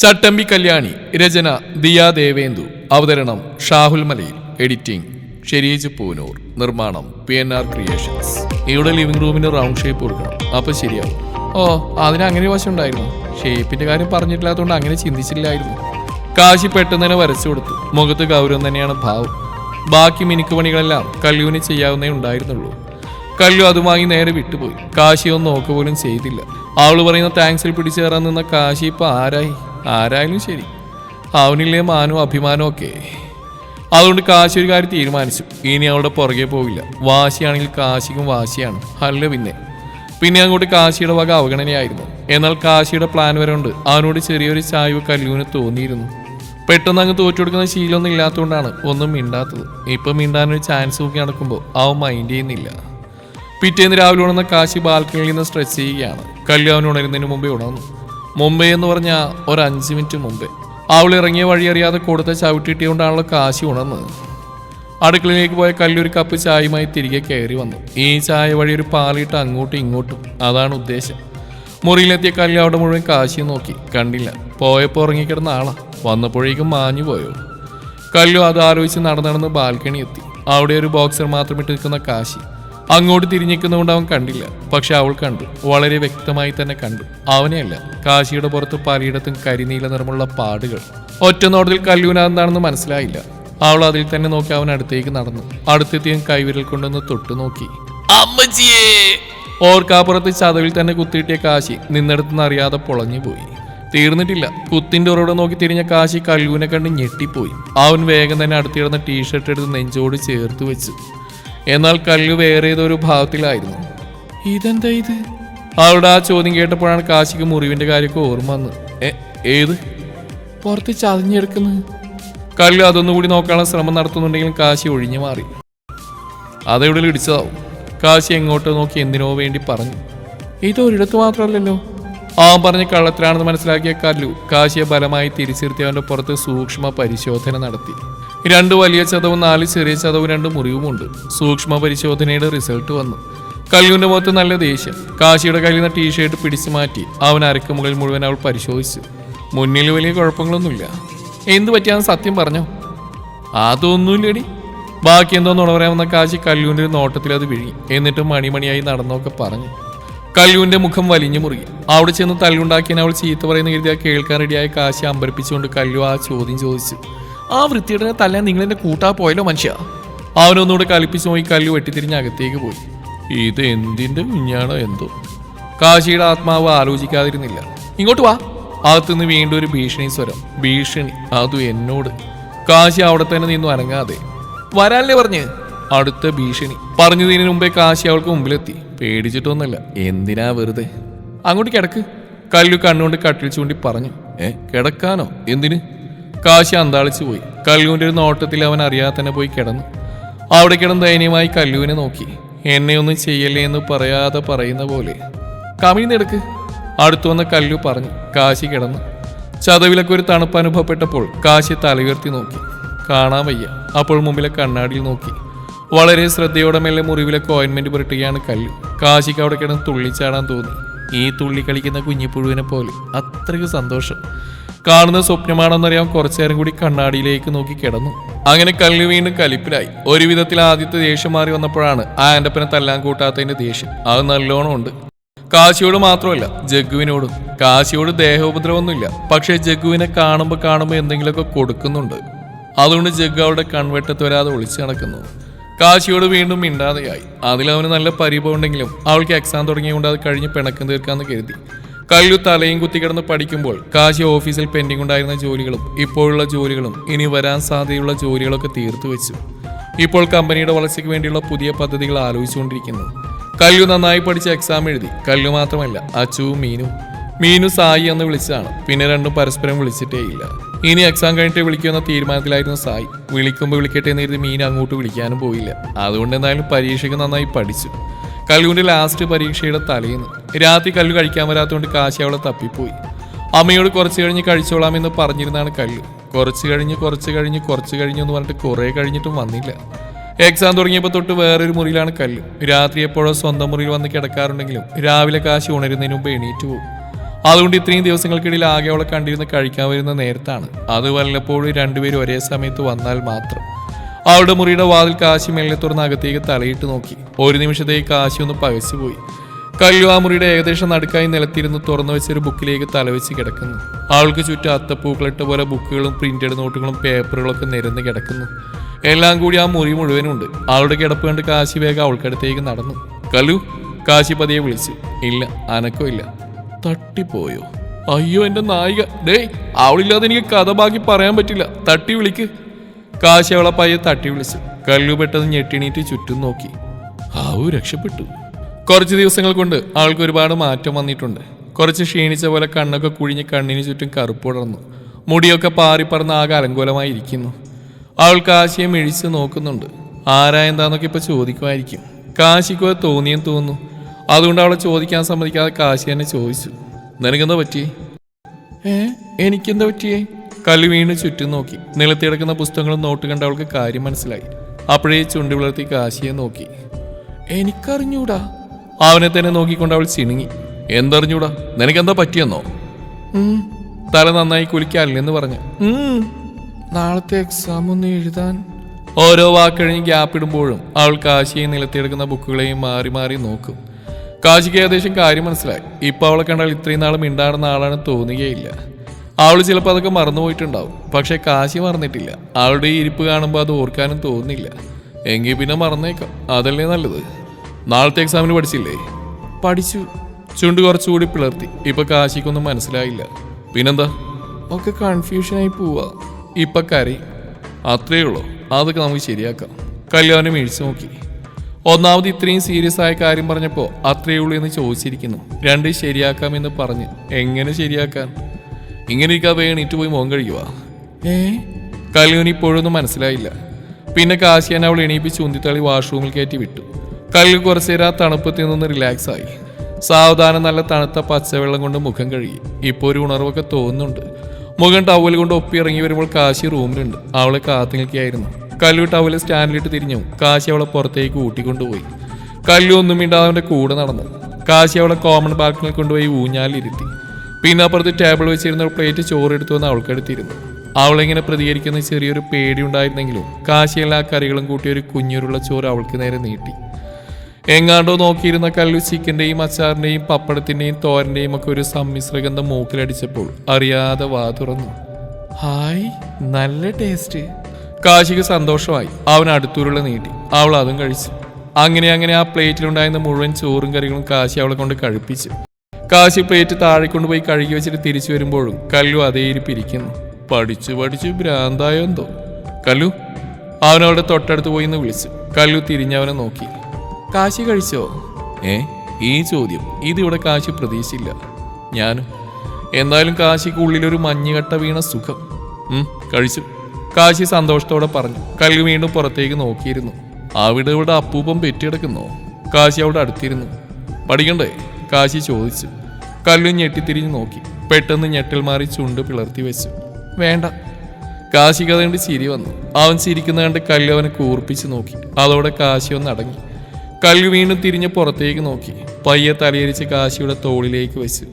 ചട്ടമ്പി കല്യാണി രചന ദിയാ ദേവേന്ദു. അവതരണം ഷാഹുൽ മലയിൽ. എഡിറ്റിംഗ് ഷെരീജ് പൂനൂർ. നിർമ്മാണം P N R creations. ഇവിടെ ലിവിംഗ് റൂമിന് റൗണ്ട് ഷേപ്പ് കൊടുക്കണം. അപ്പൊ ശരിയാവും. ഓ അതിന് അങ്ങനെ വശം ഉണ്ടായിരുന്നു? ഷേപ്പിന്റെ കാര്യം പറഞ്ഞിട്ടില്ലാത്തതുകൊണ്ട് അങ്ങനെ ചിന്തിച്ചില്ലായിരുന്നു. കാശി പെട്ടെന്ന് തന്നെ വരച്ചു കൊടുത്തു. മുഖത്ത് ഗൗരവം തന്നെയാണ് ഭാവം. ബാക്കി മിനുക്ക് പണികളെല്ലാം കല്ലുവിന് ചെയ്യാവുന്നേ ഉണ്ടായിരുന്നുള്ളൂ. കല്ലു അതുമായി നേരെ വിട്ടുപോയി. കാശി ഒന്ന് നോക്കുക പോലും ചെയ്തില്ല. അവൾ പറയുന്ന താങ്ക്സിൽ പിടിച്ചു കയറാൻ നിന്ന കാശി ഇപ്പൊ ആരായി? ആരായാലും ശരി. അവനില്ലേ മാനോ അഭിമാനോ ഒക്കെ. അതുകൊണ്ട് കാശി ഒരു കാര്യം തീരുമാനിച്ചു. ഇനി അവളുടെ പുറകെ പോവില്ല. വാശിയാണെങ്കിൽ കാശിക്കും വാശിയാണ്. അല്ല പിന്നെ. പിന്നെ അങ്ങോട്ട് കാശിയുടെ വക അവഗണനയായിരുന്നു. എന്നാൽ കാശിയുടെ പ്ലാൻ വരെ ഉണ്ട്. അവനോട് ചെറിയൊരു ചായവ് കല്ലൂന് തോന്നിയിരുന്നു. പെട്ടെന്ന് അങ്ങ് തോറ്റു കൊടുക്കുന്ന ശീലമൊന്നും ഇല്ലാത്തതുകൊണ്ടാണ് ഒന്നും മിണ്ടാത്തത്. ഇപ്പം മിണ്ടാനൊരു ചാൻസ് നോക്കി നടക്കുമ്പോൾ അവൻ മൈൻഡ് ചെയ്യുന്നില്ല. പിറ്റേന്ന് രാവിലെ ഉണർന്ന കാശി ബാൽക്കണിയിൽ നിന്ന് സ്ട്രെച്ച് ചെയ്യുകയാണ്. കല്ലു അവൻ ഉണരുന്നതിന് മുമ്പേ ഉണർന്നു. മുംബൈ എന്ന് പറഞ്ഞ ഒരു അഞ്ച് മിനിറ്റ് മുമ്പേ. അവൾ ഇറങ്ങിയ വഴി അറിയാതെ കൊടുത്ത ചവിട്ടിട്ടിയോണ്ടാണല്ലോ കാശി ഉണർന്നത്. അടുക്കളയിലേക്ക് പോയ കല്ലൊരു കപ്പ് ചായയുമായി തിരികെ കയറി വന്നു. ഈ ചായ വഴി ഒരു പാലിട്ട് അങ്ങോട്ടും ഇങ്ങോട്ടും. അതാണ് ഉദ്ദേശം. മുറിയിലെത്തിയ കല്ല് അവിടെ മുഴുവൻ കാശി നോക്കി. കണ്ടില്ല. പോയപ്പോൾ ഉറങ്ങിക്കിടന്ന ആളാ. വന്നപ്പോഴേക്കും മാഞ്ഞു പോയോ? കല്ലു അത് ആലോചിച്ച് നടന്നു നടന്ന് ബാൽക്കണി എത്തി. അവിടെ ഒരു ബോക്സർ മാത്രം ഇട്ട് നിൽക്കുന്ന കാശി. അങ്ങോട്ട് തിരിഞ്ഞിരിക്കുന്നതുകൊണ്ട് അവൻ കണ്ടില്ല. പക്ഷെ അവൾ കണ്ടു. വളരെ വ്യക്തമായി തന്നെ കണ്ടു. അവനെയല്ല കാശിയുടെ പുറത്ത് പലയിടത്തും കരിനീല നിറമുള്ള പാടുകൾ. ഒറ്റ നോട്ടത്തിൽ കല്ലുവിന് മനസ്സിലായില്ല. അവൾ അതിൽ തന്നെ നോക്കി അവൻ അടുത്തേക്ക് നടന്നു. അടുത്തെത്തിയും കൈവിരൽ കൊണ്ടൊന്ന് തൊട്ടു നോക്കി. അമ്മച്ചിയേ! ഓർക്കാപ്പുറത്ത് ചതവിൽ തന്നെ കുത്തിയിട്ടിയ കാശി നിന്നെടുത്തുനിന്ന് അറിയാതെ പൊളഞ്ഞു പോയി. തീർന്നിട്ടില്ല. കുത്തിന്റെ ഉറവിടെ നോക്കി തിരിഞ്ഞ കാശി കല്ലൂനെ കണ്ട് ഞെട്ടിപ്പോയി. അവൻ വേഗം തന്നെ അടുത്തിടുന്ന ടീഷർട്ട് എടുത്ത് നെഞ്ചോട് ചേർത്ത് വെച്ചു. എന്നാൽ കല്ലു വേറെ ഏതൊരു ഭാവത്തിലായിരുന്നു ഇതെന്താ ഇത്? അവളുടെ ആ ചോദ്യം കേട്ടപ്പോഴാണ് കാശിക്ക് മുറിവിന്റെ കാര്യമൊക്കെ ഓർമ്മ വന്ന് "എ, ഏത്? പുറത്ത് ചതഞ്ഞെടുക്കുന്നത് കല്ലു അതൊന്നുകൂടി നോക്കാനുള്ള ശ്രമം നടത്തുന്നുണ്ടെങ്കിലും കാശി ഒഴിഞ്ഞു മാറി. അതെവിടെ ഇടിച്ചതാവും. കാശി എങ്ങോട്ട് നോക്കി എന്തിനോ വേണ്ടി പറഞ്ഞു. ഇത് ഒരിടത്ത് മാത്രമല്ലല്ലോ. ആ പറഞ്ഞ കള്ളത്തിലാണെന്ന് മനസ്സിലാക്കിയ കല്ലു കാശിയെ ബലമായി തിരിച്ചിരുത്തി അവന്റെ പുറത്ത് സൂക്ഷ്മ പരിശോധന നടത്തി. രണ്ട് വലിയ ചതവും നാല് ചെറിയ ചതവും രണ്ട് മുറിവുമുണ്ട്. സൂക്ഷ്മ പരിശോധനയുടെ റിസൾട്ട് വന്നു. കല്ലുവിന്റെ മുഖത്ത് നല്ല ദേഷ്യം. കാശിയുടെ കയ്യിൽ നിന്ന് ടീഷർട്ട് പിടിച്ചു മാറ്റി. അവൻ അരക്ക് മുകളിൽ മുഴുവൻ അവൾ പരിശോധിച്ചു. മുന്നിൽ വലിയ കുഴപ്പങ്ങളൊന്നുമില്ല. എന്ത് പറ്റിയാന്ന് സത്യം പറഞ്ഞോ? അതൊന്നുമില്ലടി. ബാക്കി എന്തോന്ന് പറയാമെന്ന കാശി കല്ലൂന്റെ ഒരു നോട്ടത്തിൽ അത് വിഴുങ്ങി. എന്നിട്ട് മണിമണിയായി നടന്നൊക്കെ പറഞ്ഞു. കല്ലൂന്റെ മുഖം വലിഞ്ഞു മുറുകി. അവിടെ ചെന്ന് തല്ലുണ്ടാക്കിയതിന് അവൾ ചീത്ത പറയുന്ന കരുതിയാൽ കേൾക്കാൻ റെഡിയായ കാശി അമ്പരപ്പിച്ചുകൊണ്ട് കല്ലു ആ ചോദ്യം ചോദിച്ചു. ആ വൃത്തിയുടെ തല്ലാൻ നിങ്ങളെന്റെ കൂട്ടാ പോയല്ലോ മനുഷ്യ. അവനൊന്നുകൂടെ കളിപ്പിച്ച് നോക്കി കല്ലു വെട്ടിത്തിരിഞ്ഞ് അകത്തേക്ക് പോയി. ഇത് എന്തിന്റെ കുഞ്ഞാണോ എന്തോ. കാശിയുടെ ആത്മാവ് ആലോചിക്കാതിരുന്നില്ല. ഇങ്ങോട്ട് വാ. അകത്തുനിന്ന് വീണ്ടും ഒരു ഭീഷണി സ്വരം. ഭീഷണി. അതും എന്നോട്. കാശി അവിടെ തന്നെ നിന്നു അനങ്ങാതെ. വരാനല്ലേ പറഞ്ഞ്? അടുത്ത ഭീഷണി. പറഞ്ഞതിന് മുമ്പേ കാശി അവൾക്ക് മുമ്പിലെത്തി. പേടിച്ചിട്ടൊന്നുമല്ല. എന്തിനാ വെറുതെ? അങ്ങോട്ട് കിടക്ക്. കല്ലു കണ്ണുകൊണ്ട് കട്ടിൽ പറഞ്ഞു. ഏ കിടക്കാനോ? എന്തിന്? കാശി അന്താളിച്ചു പോയി. കല്ലുവിന്റെ ഒരു നോട്ടത്തിൽ അവൻ അറിയാതെ തന്നെ പോയി കിടന്നു. അവിടെ കിടന്ന് ദയനീയമായി കല്ലുവിനെ നോക്കി. എന്നെ ഒന്നും ചെയ്യല്ലേ എന്ന് പറയാതെ പറയുന്ന പോലെ. കമിഴ്ന്നെടുക്ക് അടുത്തു വന്ന കല്ലു പറഞ്ഞു. കാശി കിടന്നു. ചതവിലൊക്കെ ഒരു തണുപ്പ് അനുഭവപ്പെട്ടപ്പോൾ കാശി തലയുയർത്തി നോക്കി. കാണാൻ വയ്യ. അപ്പോൾ മുമ്പിലെ കണ്ണാടിയിൽ നോക്കി. വളരെ ശ്രദ്ധയോടെ മെല്ലെ മുറിവിലൊക്കെ ഓയിൻമെന്റ് പുരട്ടുകയാണ് കല്ലു. കാശിക്ക് അവിടെ കിടന്ന് തുള്ളിച്ചാടാൻ തോന്നി. ഈ തുള്ളി കളിക്കുന്ന കുഞ്ഞിപ്പുഴുവിനെ പോലെ അത്രയ്ക്ക് സന്തോഷം. കാണുന്ന സ്വപ്നമാണെന്നറിയാം കുറച്ചു നേരം കൂടി കണ്ണാടിയിലേക്ക് നോക്കി കിടന്നു. അങ്ങനെ കല്ല് വീണ്ടും കലിപ്പിലായി. ഒരു വിധത്തിൽ ആദ്യത്തെ ദേഷ്യം മാറി വന്നപ്പോഴാണ് ആ ആന്റപ്പനെ തല്ലാൻ കൂട്ടാത്തതിന്റെ ദേഷ്യം. അത് നല്ലോണം ഉണ്ട്. കാശിയോട് മാത്രമല്ല ജഗ്ഗുവിനോടും. കാശിയോട് ദേഹോപദ്രവമൊന്നുമില്ല. പക്ഷേ ജഗ്ഗുവിനെ കാണുമ്പോൾ കാണുമ്പോൾ എന്തെങ്കിലുമൊക്കെ കൊടുക്കുന്നുണ്ട്. അതുകൊണ്ട് ജഗ്ഗു അവളുടെ കൺവെട്ടത്ത് വരാതെ ഒളിച്ചു നടക്കുന്നു. കാശിയോട് വീണ്ടും മിണ്ടാതെയായി. അതിലവന് നല്ല പരിഭവം ഉണ്ടെങ്കിലും അവൾക്ക് എക്സാം തുടങ്ങിയതുകൊണ്ട് അത് കഴിഞ്ഞ് പിണക്കം തീർക്കാമെന്ന് കരുതി. കല്ലു തലയും കുത്തിക്കിടന്ന് പഠിക്കുമ്പോൾ കാശി ഓഫീസിൽ പെൻഡിംഗ് ഉണ്ടായിരുന്ന ജോലികളും ഇപ്പോഴുള്ള ജോലികളും ഇനി വരാൻ സാധ്യതയുള്ള ജോലികളൊക്കെ തീർത്തു വെച്ചു. ഇപ്പോൾ കമ്പനിയുടെ വളർച്ചയ്ക്ക് വേണ്ടിയുള്ള പുതിയ പദ്ധതികൾ ആലോചിച്ചുകൊണ്ടിരിക്കുന്നു. കല്ലു നന്നായി പഠിച്ച് എക്സാം എഴുതി. കല്ലു മാത്രമല്ല അച്ചുവും മീനു മീനു സായി എന്ന് വിളിച്ചതാണ്. പിന്നെ രണ്ടും പരസ്പരം വിളിച്ചിട്ടേ ഇല്ല. ഇനി എക്സാം കഴിഞ്ഞിട്ട് വിളിക്കുമെന്ന തീരുമാനത്തിലായിരുന്നു സായി. വിളിക്കുമ്പോൾ വിളിക്കട്ടെ എന്ന് കരുതി മീൻ അങ്ങോട്ട് വിളിക്കാനും പോയില്ല. അതുകൊണ്ട് എന്തായാലും പരീക്ഷയ്ക്ക് നന്നായി പഠിച്ചു. കല്ലുവിന്റെ ലാസ്റ്റ് പരീക്ഷയുടെ തലേന്ന്. രാത്രി കല്ലു കഴിക്കാൻ വരാത്തതുകൊണ്ട് കാശി അവളെ തപ്പിപ്പോയി. അമ്മയോട് കുറച്ച് കഴിഞ്ഞ് കഴിച്ചോളാമെന്ന് പറഞ്ഞിരുന്നാണ് കല്ലു. കുറച്ച് കഴിഞ്ഞ് കുറച്ച് കഴിഞ്ഞ് കുറച്ച് കഴിഞ്ഞു എന്ന് പറഞ്ഞിട്ട് കുറേ കഴിഞ്ഞിട്ടും വന്നില്ല. എക്സാം തുടങ്ങിയപ്പോൾ തൊട്ട് വേറൊരു മുറിയിലാണ് കല്ല്. രാത്രി എപ്പോഴോ സ്വന്തം മുറിയിൽ വന്ന് കിടക്കാറുണ്ടെങ്കിലും രാവിലെ കാശി ഉണരുന്നതിന് മുമ്പ് എണീറ്റ് പോകും. അതുകൊണ്ട് ഇത്രയും ദിവസങ്ങൾക്കിടയിൽ ആകെ അവളെ കണ്ടിരുന്ന് കഴിക്കാൻ വരുന്ന നേരത്താണ്. അത് വല്ലപ്പോഴും രണ്ടുപേരും ഒരേ സമയത്ത് വന്നാൽ മാത്രം. അവളുടെ മുറിയുടെ വാതിൽ കാശി മെല്ലെ തുറന്ന് അകത്തേക്ക് തലയിട്ട് നോക്കി. ഒരു നിമിഷത്തേക്ക് കാശി ഒന്ന് പകച്ചുപോയി കല്ലു ആ മുറിയുടെ ഏകദേശം നടുക്കായി നിലത്തിരുന്ന് തുറന്നു വെച്ചൊരു ബുക്കിലേക്ക് തലവെച്ച് കിടക്കുന്നു. അവൾക്ക് ചുറ്റും അത്തപ്പൂക്കളിട്ട പോലെ ബുക്കുകളും പ്രിന്റഡ് നോട്ടുകളും പേപ്പറുകളൊക്കെ നിരന്ന് കിടക്കുന്നു. എല്ലാം കൂടി ആ മുറി മുഴുവനുണ്ട് അവളുടെ കിടപ്പ് കണ്ട് കാശി വേഗം അവൾക്കടുത്തേക്ക് നടന്നു. കല്ലു കാശി പതിയെ വിളിച്ചു. ഇല്ല അനക്കോ ഇല്ല. തട്ടിപ്പോയോ? അയ്യോ എന്റെ നായിക. ഡേയ് അവളില്ലാതെ എനിക്ക് കഥ ബാക്കി പറയാൻ പറ്റില്ല. തട്ടി വിളിക്ക്. കാശി അവളെ പയ്യെ തട്ടി വിളിച്ചു. കല്ലു പെട്ടെന്ന് ഞെട്ടിണീറ്റ് ചുറ്റും നോക്കി. ആവു രക്ഷപ്പെട്ടു. കുറച്ച് ദിവസങ്ങൾ കൊണ്ട് ആൾക്ക് ഒരുപാട് മാറ്റം വന്നിട്ടുണ്ട്. കുറച്ച് ക്ഷീണിച്ച പോലെ കണ്ണൊക്കെ കുഴിഞ്ഞ് കണ്ണിന് ചുറ്റും കറുപ്പ് ഉടർന്നു മുടിയൊക്കെ പാറിപ്പറന്ന് ആകെ അലങ്കോലമായി ഇരിക്കുന്നു. ആൾക്ക് ആശയം മിഴിച്ച് നോക്കുന്നുണ്ട്. ആരാ ഇപ്പൊ ചോദിക്കുമായിരിക്കും. കാശിക്കോ തോന്നിയെന്ന് തോന്നുന്നു. അതുകൊണ്ട് അവളെ ചോദിക്കാൻ സമ്മതിക്കാതെ കാശി തന്നെ ചോദിച്ചു. നിനക്കെന്താ പറ്റിയേ? ഏ? എനിക്കെന്താ പറ്റിയേ? കല്ല് വീണ് ചുറ്റും നോക്കി. നിലത്തി കിടക്കുന്ന പുസ്തകങ്ങളും നോട്ട് കണ്ട അവൾക്ക് കാര്യം മനസ്സിലായി. അപ്പോഴേ ചുണ്ടി വളർത്തി കാശിയെ നോക്കി. എനിക്കറിഞ്ഞൂടാ. അവനെ തന്നെ നോക്കിക്കൊണ്ട് അവൾ ചിണുങ്ങി. എന്തറിഞ്ഞൂടാ? നിനക്കെന്താ പറ്റിയെന്നോ? തല നന്നായി കുലിക്കാല്ലെന്ന് പറഞ്ഞു. നാളത്തെ എക്സാം ഒന്ന് എഴുതാൻ. ഓരോ വാക്കഴിഞ്ഞ് ഗ്യാപ്പ് ഇടുമ്പോഴും അവൾ കാശിയെ നിലത്തിയെടുക്കുന്ന ബുക്കുകളെയും മാറി മാറി നോക്കും. കാശിക്ക് ഏകദേശം കാര്യം മനസ്സിലായി. ഇപ്പൊ അവളെ കണ്ടാൽ ഇത്രയും നാളും മിണ്ടാടുന്ന ആളാണ് തോന്നുകയില്ല. അവൾ ചിലപ്പോൾ അതൊക്കെ മറന്നുപോയിട്ടുണ്ടാവും പക്ഷെ കാശി മറന്നിട്ടില്ല. അവളുടെ ഈ ഇരിപ്പ് കാണുമ്പോൾ അത് ഓർക്കാനും തോന്നുന്നില്ല. എങ്കിൽ പിന്നെ മറന്നേക്കാം. അതല്ലേ നല്ലത്. നാളത്തെ എക്സാമിന് പഠിച്ചില്ലേ? പഠിച്ചു. ചുണ്ട് കുറച്ചുകൂടി പിളർത്തി. ഇപ്പൊ കാശിക്കൊന്നും മനസ്സിലായില്ല. പിന്നെന്താ? ഒക്കെ കൺഫ്യൂഷനായി പോവാ. ഇപ്പൊ കറി അത്രയേ ഉള്ളൂ. അതൊക്കെ നമുക്ക് ശരിയാക്കാം. കല്യാണം മേടിച്ചു നോക്കി. ഒന്നാമത് ഇത്രയും സീരിയസ് ആയ കാര്യം പറഞ്ഞപ്പോൾ അത്രയേ ഉള്ളൂ എന്ന് ചോദിച്ചിരിക്കുന്നു. രണ്ട് ശരിയാക്കാമെന്ന് പറഞ്ഞ് എങ്ങനെ ശരിയാക്കാൻ? ഇങ്ങനെ ഇരിക്കാതെ എണീറ്റ് പോയി മോൻ കഴിയുക ഏ? കല്യൂന് ഇപ്പോഴൊന്നും മനസ്സിലായില്ല. പിന്നെ കാശിയാൻ അവൾ എണീപ്പിച്ച് ഉന്തിത്തള്ളി വാഷ്റൂമിൽ കയറ്റി വിട്ടു. കല്ലു കുറച്ചു നേരം ആ തണുപ്പത്തിൽ നിന്ന് റിലാക്സ് ആയി. സാവധാനം നല്ല തണുത്ത പച്ചവെള്ളം കൊണ്ട് മുഖം കഴുകി. ഇപ്പോൾ ഒരു ഉണർവൊക്കെ തോന്നുന്നുണ്ട്. മുഖം ടവൽ കൊണ്ട് ഒപ്പി ഇറങ്ങി വരുമ്പോൾ കാശി റൂമിലുണ്ട്. അവളെ കാത്തു നിൽക്കുകയായിരുന്നു. കല്ലു ടവൽ സ്റ്റാൻഡിലിട്ട് തിരിഞ്ഞു. കാശി അവളെ പുറത്തേക്ക് ഊട്ടിക്കൊണ്ടുപോയി. കല്ലു ഒന്നും മിണ്ടാതെ അവന്റെ കൂടെ നടന്നു. കാശി അവളെ കോമൺ ബാൽക്കണിൽ കൊണ്ടുപോയി ഊഞ്ഞാലിരുത്തി. പിന്നെ അപ്പുറത്ത് ടേബിൾ വെച്ചിരുന്ന പ്ലേറ്റ് ചോറ് എടുത്തു വന്ന് അവൾക്കെടുത്തിരുന്നു. അവളിങ്ങനെ പ്രതികരിക്കുന്ന ചെറിയൊരു പേടി ഉണ്ടായിരുന്നെങ്കിലും കാശി എല്ലാ കറികളും കൂട്ടി ഒരു കുഞ്ഞുരുള്ള ചോറ് അവൾക്ക് നേരെ നീട്ടി. എങ്ങാണ്ടോ നോക്കിയിരുന്ന കല്ലു ചിക്കന്റെയും അച്ചാറിന്റെയും പപ്പടത്തിന്റെയും തോരന്റെയും ഒക്കെ ഒരു സമ്മിശ്രഗന്ധം മൂക്കിലടിച്ചപ്പോൾ അറിയാതെ വാ തുറന്നു. ഹായ് നല്ല ടേസ്റ്റ് കാശിക്ക് സന്തോഷമായി. അവൻ അടുത്തൂരുള്ള നീട്ടി. അവൾ അതും കഴിച്ചു. അങ്ങനെ അങ്ങനെ ആ പ്ലേറ്റിലുണ്ടായിരുന്ന മുഴുവൻ ചോറും കറികളും കാശി അവളെ കൊണ്ട് കഴിപ്പിച്ചു. കാശി പ്ലേറ്റ് താഴെ കൊണ്ടുപോയി കഴുകി വെച്ചിട്ട് തിരിച്ചു വരുമ്പോഴും കല്ലു അതേ ഇരിപ്പിരിക്കുന്നു. പഠിച്ചു പഠിച്ചു ഭ്രാന്തായോ എന്തോ. കല്ലു അവനവളുടെ തൊട്ടടുത്ത് പോയി എന്ന് വിളിച്ചു. കല്ലു തിരിഞ്ഞവനെ നോക്കി. കാശി കഴിച്ചോ? ഏ ഈ ചോദ്യം. ഇതിവിടെ കാശി പ്രതീക്ഷിച്ചില്ല. ഞാനും. എന്തായാലും കാശിക്ക് ഉള്ളിലൊരു മഞ്ഞുകട്ട വീണ സുഖം. കഴിച്ചു. കാശി സന്തോഷത്തോടെ പറഞ്ഞു. കല്ലു വീണ്ടും പുറത്തേക്ക് നോക്കിയിരുന്നു. അവിടെ ഇവിടെ അപ്പൂപ്പം പെറ്റിയെടുക്കുന്നോ കാശി അവിടെ അടുത്തിരുന്നു. പഠിക്കണ്ടേ? കാശി ചോദിച്ചു കല്ലു ഞെട്ടിത്തിരിഞ്ഞ് നോക്കി. പെട്ടെന്ന് ഞെട്ടൽ മാറി ചുണ്ട് പിളർത്തി വെച്ചു. വേണ്ട. കാശി കഥണ്ട് ചിരി വന്നു. അവൻ ചിരിക്കുന്ന കണ്ട് കല്ലു അവനെ കൂർപ്പിച്ച് നോക്കി. അതോടെ കാശി ഒന്ന് അടങ്ങി. കല്ലു വീണ്ടും തിരിഞ്ഞ് പുറത്തേക്ക് നോക്കി. പയ്യെ തലയരിച്ച് കാശിയുടെ തോളിലേക്ക് വെച്ചു.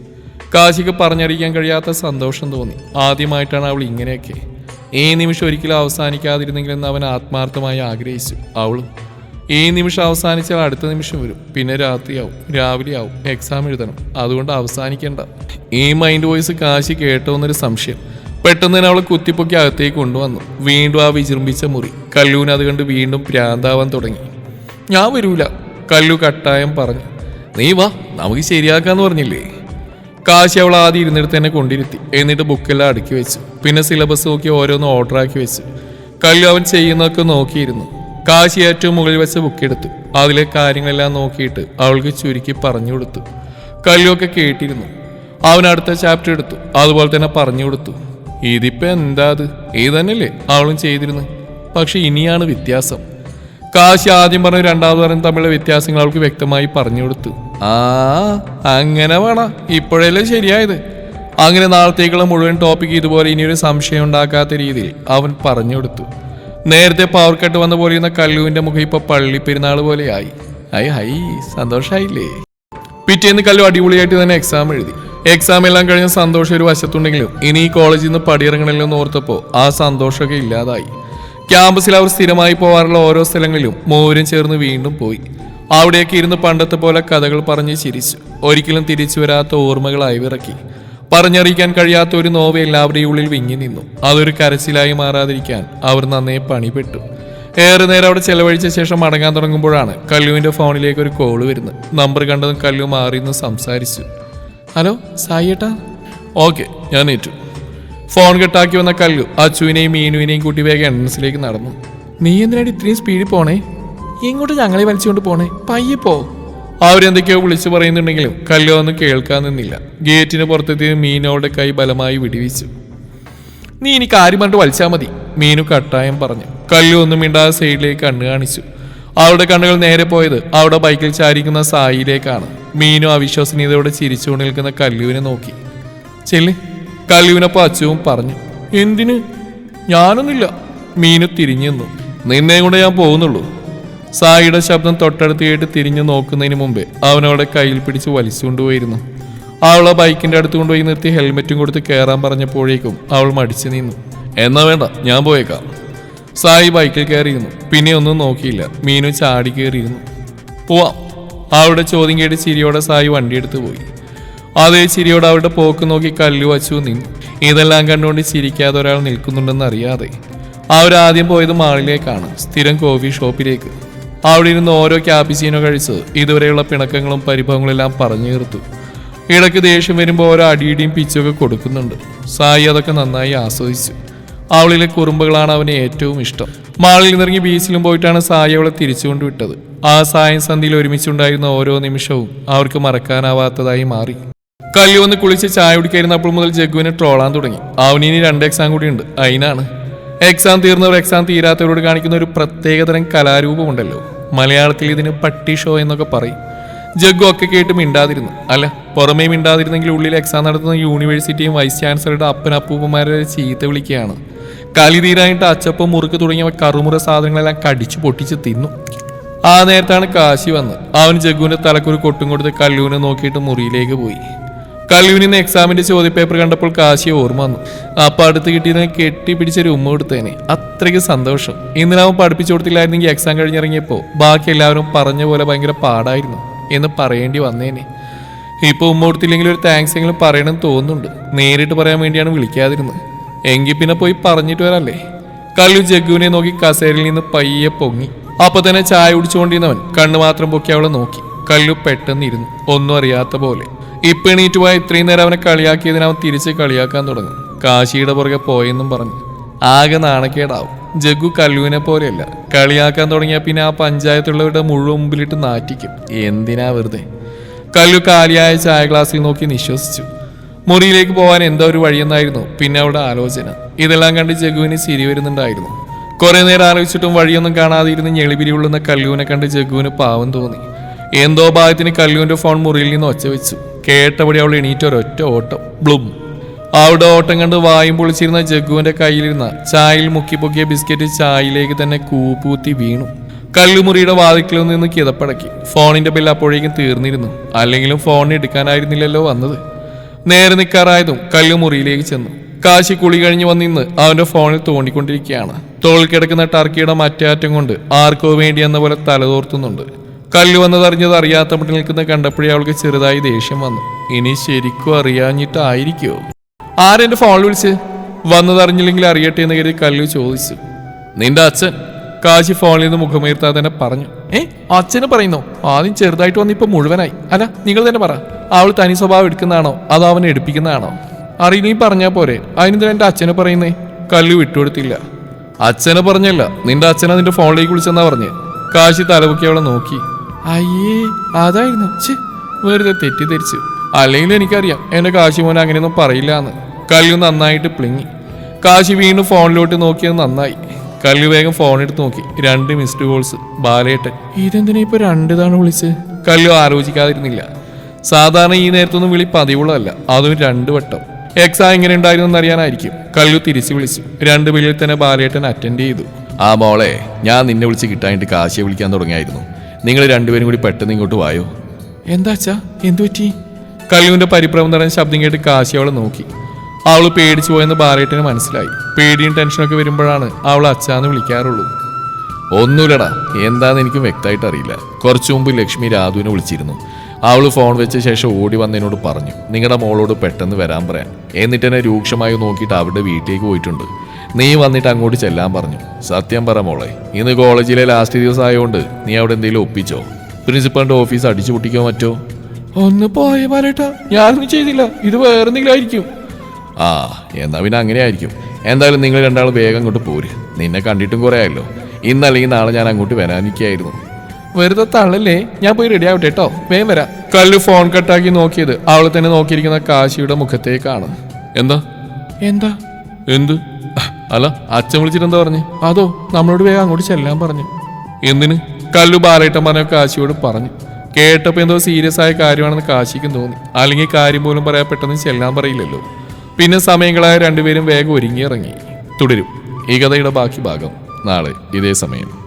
കാശിക്ക് പറഞ്ഞറിയിക്കാൻ കഴിയാത്ത സന്തോഷം തോന്നി. ആദ്യമായിട്ടാണ് അവൾ ഇങ്ങനെയൊക്കെ. ഏ നിമിഷം ഒരിക്കലും അവസാനിക്കാതിരുന്നെങ്കിലെന്ന് അവൻ ആത്മാർത്ഥമായി ആഗ്രഹിച്ചു. അവളും ഈ നിമിഷം അവസാനിച്ചാൽ അടുത്ത നിമിഷം വരും. പിന്നെ രാത്രിയാവും രാവിലെയാവും എക്സാം എഴുതണം. അതുകൊണ്ട് അവസാനിക്കേണ്ട. ഈ മൈൻഡ് വോയിസ് കാശി കേട്ടോ എന്നൊരു സംശയം. പെട്ടെന്ന് തന്നെ അവളെ കുത്തിപ്പൊക്കി അകത്തേക്ക് കൊണ്ടുവന്നു. വീണ്ടും ആ വിജൃംഭിച്ച മുറി. കല്ലൂന് അത് കണ്ട് വീണ്ടും പ്രാന്താവാൻ തുടങ്ങി. ഞാൻ വരൂല കല്ലു കട്ടായം പറഞ്ഞു. നീ വാ നമുക്ക് ശരിയാക്കാന്ന് പറഞ്ഞില്ലേ? കാശി അവൾ ആദ്യം ഇരുന്നിടത്ത് തന്നെ കൊണ്ടിരുത്തി. എന്നിട്ട് ബുക്കെല്ലാം അടുക്കി വെച്ചു. പിന്നെ സിലബസ് നോക്കി ഓരോന്ന് ഓർഡർ ആക്കി വെച്ചു. കല്ലു അവൻ ചെയ്യുന്നതൊക്കെ നോക്കിയിരുന്നു. കാശി ഏറ്റവും മുകളിൽ വെച്ച ബുക്ക് എടുത്തു. അതിലെ കാര്യങ്ങളെല്ലാം നോക്കിയിട്ട് അവൾക്ക് ചുരുക്കി പറഞ്ഞു കൊടുത്തു. കല്ലുമൊക്കെ കേട്ടിരുന്നു. അവൻ അടുത്ത ചാപ്റ്റർ എടുത്തു. അതുപോലെ തന്നെ പറഞ്ഞു കൊടുത്തു. ഇതിപ്പോ എന്താ അത്? ഇത് തന്നെയല്ലേ അവളും ചെയ്തിരുന്നു പക്ഷെ ഇനിയാണ് വ്യത്യാസം. കാശി ആദ്യം പറഞ്ഞു രണ്ടാമത് പറഞ്ഞു തമ്മിലുള്ള വ്യത്യാസങ്ങൾ അവൾക്ക് വ്യക്തമായി പറഞ്ഞു കൊടുത്തു. ആ അങ്ങനെ വേണം. ഇപ്പോഴല്ലേ ശരിയായത്? അങ്ങനെ നാളത്തേക്കുള്ള മുഴുവൻ ടോപ്പിക് ഇതുപോലെ ഇനിയൊരു സംശയം ഉണ്ടാക്കാത്ത രീതിയിൽ അവൻ പറഞ്ഞു കൊടുത്തു. നേരത്തെ പവർ കട്ട് വന്ന പോലെ ഇരുന്ന കല്ലുവിന്റെ മുഖം ഇപ്പൊ പള്ളി പെരുന്നാൾ പോലെയായി. ഹൈ ഹൈ സന്തോഷായില്ലേ? പിറ്റേന്ന് കല്ലു അടിപൊളിയായിട്ട് തന്നെ എക്സാം എഴുതി. എക്സാം എല്ലാം കഴിഞ്ഞ സന്തോഷം ഒരു വശത്തുണ്ടെങ്കിലും ഇനി ഈ കോളേജിൽ നിന്ന് പടിയിറങ്ങണമെന്ന് ഓർത്തപ്പോൾ ആ സന്തോഷമൊക്കെ ഇല്ലാതായി. ക്യാമ്പസിൽ അവർ സ്ഥിരമായി പോകാറുള്ള ഓരോ സ്ഥലങ്ങളിലും മൂവരും ചേർന്ന് വീണ്ടും പോയി. അവിടെയൊക്കെ ഇരുന്ന് പണ്ടത്തെ പോലെ കഥകൾ പറഞ്ഞ് ചിരിച്ചു. ഒരിക്കലും തിരിച്ചു വരാത്ത ഓർമ്മകളായി വിറക്കി. പറഞ്ഞറിയിക്കാൻ കഴിയാത്ത ഒരു നോവ് എല്ലാവരുടെയും ഉള്ളിൽ വിങ്ങി നിന്നു. അതൊരു കരച്ചിലായി മാറാതിരിക്കാൻ അവർ നന്നേ പണിപ്പെട്ടു. ഏറെ നേരം അവിടെ ചെലവഴിച്ച ശേഷം മടങ്ങാൻ തുടങ്ങുമ്പോഴാണ് കല്ലുവിന്റെ ഫോണിലേക്ക് ഒരു കോൾ വരുന്നത്. നമ്പർ കണ്ടതും കല്ലു മാറിയെന്ന് സംസാരിച്ചു. ഹലോ സായിട്ടാ ഓക്കെ ഞാൻ ഏറ്റു. ഫോൺ കെട്ടാക്കി വന്ന കല്ലു അച്ചുവിനെയും മീനുവിനെയും കൂട്ടി വേഗം എൻട്രൻസിലേക്ക് നടന്നു. നീ എന്തിനാണ് ഇത്രയും സ്പീഡിൽ പോണേ? ഇങ്ങോട്ട് ഞങ്ങളെ വലിച്ചുകൊണ്ട് പോണേ. പയ്യെ പോ. അവരെന്തൊക്കെയോ വിളിച്ചു പറയുന്നുണ്ടെങ്കിലും കല്ലോ ഒന്നും കേൾക്കാൻ നിന്നില്ല. ഗേറ്റിന് പുറത്തെത്തിയ മീനോടെ കൈ ബലമായി വിടിവിച്ചു. നീ ഇനി കാര്യം പറഞ്ഞിട്ട് വലിച്ചാൽ മതി മീനു കട്ടായം പറഞ്ഞു. കല്ലു ഒന്നും മിണ്ടാതെ സൈഡിലേക്ക് കണ്ണു കാണിച്ചു. അവളുടെ കണ്ണുകൾ നേരെ പോയത് അവിടെ ബൈക്കിൽ ചാരിക്കുന്ന സായിലേക്കാണ് മീനു അവിശ്വസനീയതയോടെ ചിരിച്ചുകൊണ്ട് നിൽക്കുന്ന കല്ലുവിനെ നോക്കി. ചെല്ലി കല്ലുവിനൊപ്പം അച്ചുവും പറഞ്ഞു. എന്തിന്? ഞാനൊന്നുമില്ല. മീനു തിരിഞ്ഞു നിന്നു. നിന്നെ കൊണ്ട് ഞാൻ പോകുന്നുള്ളൂ സായിയുടെ ശബ്ദം തൊട്ടടുത്ത് കേട്ട് തിരിഞ്ഞു നോക്കുന്നതിന് മുമ്പേ അവനവളെ കയ്യിൽ പിടിച്ച് വലിച്ചുകൊണ്ടുപോയിരുന്നു. അവളെ ബൈക്കിന്റെ അടുത്ത് കൊണ്ടുപോയി നിർത്തി ഹെൽമെറ്റും കൊടുത്ത് കയറാൻ പറഞ്ഞപ്പോഴേക്കും അവൾ മടിച്ചു നിന്നു. എന്നാ വേണ്ട ഞാൻ പോയേക്കാം. സായി ബൈക്കിൽ കയറിയിരുന്നു. പിന്നെ ഒന്നും നോക്കിയില്ല. മീനു ചാടി കയറിയിരുന്നു. പോവാം. അവളുടെ ചോദ്യം കേട്ട് ചിരിയോടെ സായി വണ്ടിയെടുത്ത് പോയി. അതേ ചിരിയോടെ അവളുടെ പോക്ക് നോക്കി കല്ലു വച്ചു നിന്നു. ഇതെല്ലാം കണ്ടുകൊണ്ട് ചിരിക്കാതെ ഒരാൾ നിൽക്കുന്നുണ്ടെന്ന് അറിയാതെ അവരാദ്യം പോയത് മാളിലേക്കാണ് സ്ഥിരം കോഫി ഷോപ്പിലേക്ക്. അവിടെ ഇരുന്ന് ഓരോ ക്യാബിസീനോ കഴിച്ച് ഇതുവരെയുള്ള പിണക്കങ്ങളും പരിഭവങ്ങളും എല്ലാം പറഞ്ഞു തീർത്തു. ഇടയ്ക്ക് ദേഷ്യം വരുമ്പോൾ ഓരോ അടിയിടിയും പിച്ചൊക്കെ കൊടുക്കുന്നുണ്ട്. സായി അതൊക്കെ നന്നായി ആസ്വദിച്ചു. അവളിലെ കുറുമ്പുകളാണ് അവന് ഏറ്റവും ഇഷ്ടം. മാളിൽ നിറങ്ങി ബീച്ചിലും പോയിട്ടാണ് സായി അവളെ തിരിച്ചുകൊണ്ട് വിട്ടത്. ആ സായം സന്ധിയിൽ ഒരുമിച്ചുണ്ടായിരുന്ന ഓരോ നിമിഷവും അവർക്ക് മറക്കാനാവാത്തതായി മാറി. കല്ലു വന്ന് കുളിച്ച് ചായ കുടിക്കായിരുന്നപ്പോൾ മുതൽ ജഗുവിനെ ട്രോളാൻ തുടങ്ങി. അവനിനി രണ്ട് എക്സാം കൂടിയുണ്ട്. അതിനാണ് എക്സാം തീർന്നവർ എക്സാം തീരാത്തവരോട് കാണിക്കുന്ന ഒരു പ്രത്യേകതരം കലാരൂപമുണ്ടല്ലോ. മലയാളത്തിൽ ഇതിന് പട്ടി ഷോ എന്നൊക്കെ പറയും. ജഗ്ഗു ഒക്കെ കേട്ട് മിണ്ടാതിരുന്നു. അല്ല പുറമേ മിണ്ടാതിരുന്നെങ്കിൽ ഉള്ളിൽ എക്സാം നടത്തുന്ന യൂണിവേഴ്സിറ്റിയും വൈസ് ചാൻസലറുടെ അപ്പനപ്പൂപ്പന്മാരെ ചീത്ത വിളിക്കുകയാണ്. കലി തീരായിട്ട് അച്ചപ്പം മുറുക്ക് തുടങ്ങിയ കറുമുറ സാധനങ്ങളെല്ലാം കടിച്ചു പൊട്ടിച്ച് തിന്നു. ആ നേരത്താണ് കാശി വന്നത്. അവൻ ജഗ്ഗുവിന്റെ തലക്കൊരു കൊട്ടും കൊടുത്ത് കല്ലൂനെ നോക്കിയിട്ട് മുറിയിലേക്ക് പോയി. കല്ലൂരിൽ നിന്ന് എക്സാമിന്റെ ചോദ്യപേപ്പർ കണ്ടപ്പോൾ കാശി ഓർമ്മ വന്നു. അപ്പം അടുത്ത് കിട്ടിയതിനെ കെട്ടിപ്പിടിച്ചൊരു ഉമ്മ കൊടുത്തേനെ അത്രയ്ക്ക് സന്തോഷം. ഇന്നലെ അവൻ പഠിപ്പിച്ചു കൊടുത്തില്ലായിരുന്നെങ്കിൽ എക്സാം കഴിഞ്ഞിറങ്ങിയപ്പോൾ ബാക്കി എല്ലാവരും പറഞ്ഞ പോലെ ഭയങ്കര പാടായിരുന്നു എന്ന് പറയേണ്ടി വന്നേനെ. ഇപ്പോൾ ഉമ്മ കൊടുത്തില്ലെങ്കിൽ ഒരു താങ്ക്സ് എങ്കിലും പറയണമെന്ന് തോന്നുന്നുണ്ട്. നേരിട്ട് പറയാൻ വേണ്ടിയാണ് വിളിക്കാതിരുന്നത്. എങ്കിൽ പിന്നെ പോയി പറഞ്ഞിട്ട് വരാല്ലേ? കല്ലു ജഗ്ഗുവിനെ നോക്കി കസേരയിൽ നിന്ന് പയ്യെ പൊങ്ങി. അപ്പൊ തന്നെ ചായ കുടിച്ചുകൊണ്ടിരുന്നവൻ കണ്ണു മാത്രം പൊക്കി അവളെ നോക്കി. കല്ലു പെട്ടെന്നിരുന്നു. ഒന്നും അറിയാത്ത പോലെ. ഇപ്പൊ എണീറ്റ് ഇത്രയും നേരം അവനെ കളിയാക്കിയതിന് അവൻ തിരിച്ച് കളിയാക്കാൻ തുടങ്ങും. കാശിയുടെ പുറകെ പോയെന്നും പറഞ്ഞു. ആകെ നാണക്കേടാവും. ജഗ്ഗു കല്ലുവിനെ പോലെയല്ല. കളിയാക്കാൻ തുടങ്ങിയ പിന്നെ ആ പഞ്ചായത്തുള്ളവരുടെ മുഴുവൻ മുമ്പിലിട്ട് നാറ്റിക്കും. എന്തിനാ വെറുതെ? കല്ലു കാലിയായ ചായ ഗ്ലാസ്സിൽ നോക്കി നിശ്വസിച്ചു. മുറിയിലേക്ക് പോകാൻ എന്തോ ഒരു വഴിയെന്നായിരുന്നു പിന്നെ അവിടെ ആലോചന. ഇതെല്ലാം കണ്ട് ജഗുവിന് ചിരി വരുന്നുണ്ടായിരുന്നു. കുറെ നേരം ആലോചിച്ചിട്ടും വഴിയൊന്നും കാണാതെ ഇരുന്ന് ഞെളിപിരി ഉള്ളുന്ന കല്ലുവിനെ കണ്ട് ജഗുവിന് പാവം തോന്നി. എന്തോ ഭാഗത്തിന് കല്ലുവിന്റെ ഫോൺ മുറിയിൽ നിന്ന് ഒച്ച വെച്ചു. കേട്ടപടി അവൾ എണീറ്റ് ഒരൊറ്റ ഓട്ടം. ബ്ലും. അവിടെ ഓട്ടം കണ്ട് വായും പൊളിച്ചിരുന്ന ജഗ്ഗുവിന്റെ കയ്യിലിരുന്ന ചായയിൽ മുക്കി പൊക്കിയ ബിസ്ക്കറ്റ് ചായയിലേക്ക് തന്നെ കൂപ്പൂത്തി വീണു. കല്ലുമുറിയുടെ വാതിക്കിൽ നിന്ന് കിതപ്പടക്കി. ഫോണിന്റെ ബില്ല് അപ്പോഴേക്കും തീർന്നിരുന്നു. അല്ലെങ്കിലും ഫോൺ എടുക്കാനായിരുന്നില്ലല്ലോ വന്നത്. നേരെ നിൽക്കാറായതും കല്ലുമുറിയിലേക്ക് ചെന്നു. കാശി കുളി കഴിഞ്ഞ് വന്നിന്ന് അവന്റെ ഫോണിൽ തോണ്ടിക്കൊണ്ടിരിക്കുകയാണ്. തോൾ കിടക്കുന്ന ടർക്കിയുടെ മറ്റേ അറ്റം കൊണ്ട് ആർക്കോ വേണ്ടി എന്ന പോലെ തലതോർത്തുന്നുണ്ട് കല്ല് വന്നതറിഞ്ഞത് അറിയാത്ത മുട്ടിൽ നിൽക്കുന്ന കണ്ടപ്പോഴേ അവൾക്ക് ചെറുതായി ദേഷ്യം വന്നു. ഇനി ശരിക്കും അറിയാഞ്ഞിട്ടായിരിക്കോ? ആരെന്റെ ഫോൺ വിളിച്ച്? വന്നതറിഞ്ഞില്ലെങ്കിൽ അറിയട്ടെ എന്ന് കരുതി കല്ലു ചോദിച്ചു. നിന്റെ അച്ഛൻ? കാശി ഫോണിൽ നിന്ന് മുഖമുയർത്താതെ തന്നെ പറഞ്ഞു. ഏ അച്ഛന് പറയുന്നോ? ആദ്യം ചെറുതായിട്ട് വന്നിപ്പോ മുഴുവനായി. അല്ല നിങ്ങൾ തന്നെ പറ. അവൾ തനി സ്വഭാവം എടുക്കുന്നതാണോ? അതോ അവനെ എടുപ്പിക്കുന്നതാണോ? അറിയില്ലെങ്കിൽ പറഞ്ഞാ പോരെ. അതിനെന്തിനാ എന്റെ അച്ഛനെ പറയുന്നേ? കല്ലു വിട്ടുകൊടുത്തില്ല. അച്ഛനെ പറഞ്ഞല്ല. നിന്റെ അച്ഛനെ നിന്റെ ഫോണിലേക്ക് വിളിച്ചെന്നാ പറഞ്ഞ്. കാശി തലപൊക്കി അവളെ നോക്കി. അയ്യേ അതായിരുന്നു. വെറുതെ തെറ്റിദ്ധരിച്ചു. അല്ലെങ്കിൽ എനിക്കറിയാം എന്റെ കാശി മോൻ അങ്ങനെയൊന്നും പറയില്ല എന്ന് കല്ലു നന്നായിട്ട് പ്ലിങ്ങി. കാശി വീണ്ടും ഫോണിലോട്ട് നോക്കിയത് നന്നായി. കല്ലു വേഗം ഫോൺ എടുത്ത് നോക്കി. രണ്ട് മിസ്ഡ് കോൾസ് ബാലേട്ടൻ. ഇതെന്തിനാ ഇപ്പൊ രണ്ട് തവണ വിളിച്ച്? കല്ലു ആലോചിക്കാതിരുന്നില്ല. സാധാരണ ഈ നേരത്തൊന്നും വിളി പതിവുള്ളതല്ല. അതും രണ്ട് വട്ടം. എക്സാം എങ്ങനെ ഉണ്ടായിരുന്നു എന്നറിയാനായിരിക്കും കല്ലു തിരിച്ചു വിളിച്ചു. രണ്ട് പേരിൽ തന്നെ ബാലേട്ടൻ അറ്റൻഡ് ചെയ്തു. ആ മോളെ ഞാൻ നിന്നെ വിളിച്ച് കിട്ടാനായിട്ട് കാശിയെ വിളിക്കാൻ തുടങ്ങിയായിരുന്നു. നിങ്ങൾ രണ്ടുപേരും കൂടി പെട്ടെന്ന് ഇങ്ങോട്ട് വായോ? എന്താ അച്ഛാ? എന്തു പറ്റി? പരിഭ്രമം നിറഞ്ഞ ശബ്ദം കേട്ട് കാശി അവളെ നോക്കി. അവൾ പേടിച്ചു പോയെന്ന് ബാലേട്ടന് മനസ്സിലായി. പേടിയും ടെൻഷനൊക്കെ വരുമ്പോഴാണ് അവൾ അച്ഛാന്ന് വിളിക്കാറുള്ളൂ ഒന്നുമില്ലടാ. എന്താന്ന് എനിക്ക് വ്യക്തമായിട്ട് അറിയില്ല. കുറച്ചു മുമ്പ് ലക്ഷ്മി രാധുവിനെ വിളിച്ചിരുന്നു. അവൾ ഫോൺ വെച്ച ശേഷം ഓടി വന്നതിനോട് പറഞ്ഞു. നിങ്ങളുടെ മോളോട് പെട്ടെന്ന് വരാൻ പറയാൻ. എന്നിട്ട് എന്നെ രൂക്ഷമായി നോക്കിയിട്ട് അവരുടെ വീട്ടിലേക്ക് പോയിട്ടുണ്ട്. നീ വന്നിട്ട് അങ്ങോട്ട് ചെല്ലാൻ പറഞ്ഞു. സത്യം പറ മോളെ ഇന്ന് കോളേജിലെ ലാസ്റ്റ് ദിവസം ആയതുകൊണ്ട് നീ അവിടെ എന്തെങ്കിലും ഒപ്പിച്ചോ? പ്രിൻസിപ്പളിന്റെ ഓഫീസ് അടിച്ചു പൊട്ടിക്കോ മറ്റോ? ഒന്ന് പോയ ഞാനൊന്നും ചെയ്തില്ല ഇത് വേറെന്തെങ്കിലും ആയിരിക്കും. ആ എന്നാ പിന്നെ അങ്ങനെ ആയിരിക്കും. എന്തായാലും നിങ്ങൾ രണ്ടാളും വേഗം അങ്ങോട്ട് പോര്. നിന്നെ കണ്ടിട്ടും കുറെ ആയല്ലോ. ഇന്നല്ലെങ്കിൽ നാളെ ഞാൻ അങ്ങോട്ട് വരാനിരിക്കായിരുന്നു. വെറുതെ തള്ളല്ലേ? ഞാൻ പോയി റെഡി ആവട്ടെ കേട്ടോ വേഗം വരാം. കല്ല് ഫോൺ കട്ടാക്കി നോക്കിയത്. അവളെ തന്നെ നോക്കിയിരിക്കുന്ന കാശിയുടെ മുഖത്തേക്കാണ്. എന്താ? എന്താ? എന്ത്? അല്ല അച്ഛൻ വിളിച്ചിട്ട് എന്താ പറഞ്ഞു? അതോ നമ്മളോട് വേഗം അങ്ങോട്ട് ചെല്ലാൻ പറഞ്ഞു? എന്തിന്? കല്ലു ബാലേട്ടൻ പറഞ്ഞ കാശിയോട് പറഞ്ഞു. കേട്ടപ്പോ എന്തോ സീരിയസ് ആയ കാര്യമാണെന്ന് കാശിക്കും തോന്നി. അല്ലെങ്കിൽ കാര്യം പോലും പറയാൻ പെട്ടെന്ന് ചെല്ലാൻ പറയില്ലല്ലോ. പിന്നെ സമയങ്ങളായ രണ്ടുപേരും വേഗം ഒരുങ്ങി ഇറങ്ങി. തുടരും. ഈ കഥയുടെ ബാക്കി ഭാഗം നാളെ ഇതേ സമയം.